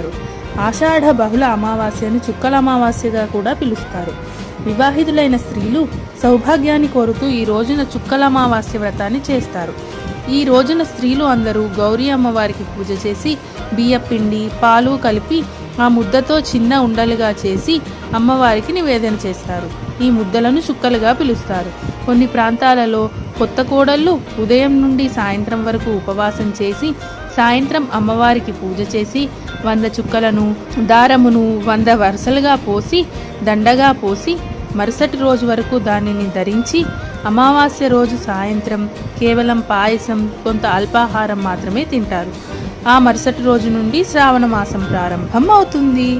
జరుపుకుంటారు ఆషాఢ బహుళ అమావాస్యను చుక్కల అమావాస్యగా కూడా పిలుస్తారు. వివాహితులైన స్త్రీలు సౌభాగ్యాన్ని కోరుతూ ఈ రోజున చుక్కల అమావాస్య వ్రతాన్ని చేస్తారు. ఈ రోజున స్త్రీలు అందరూ గౌరీ అమ్మవారికి పూజ చేసి బియ్యపిండి పాలు కలిపి ఆ ముద్దతో చిన్న ఉండలుగా చేసి అమ్మవారికి నివేదన చేస్తారు. ఈ ముద్దలను చుక్కలుగా పిలుస్తారు. కొన్ని ప్రాంతాలలో కొత్త కోడళ్ళు ఉదయం నుండి సాయంత్రం వరకు ఉపవాసం చేసి సాయంత్రం అమ్మవారికి పూజ చేసి వంద చుక్కలను దారమును వంద వరుసలుగా పోసి దండగా పోసి మరుసటి రోజు వరకు దానిని ధరించి అమావాస్య రోజు సాయంత్రం కేవలం పాయసం కొంత అల్పాహారం మాత్రమే తింటారు. ఆ మరుసటి రోజు నుండి శ్రావణ మాసం ప్రారంభం అవుతుంది.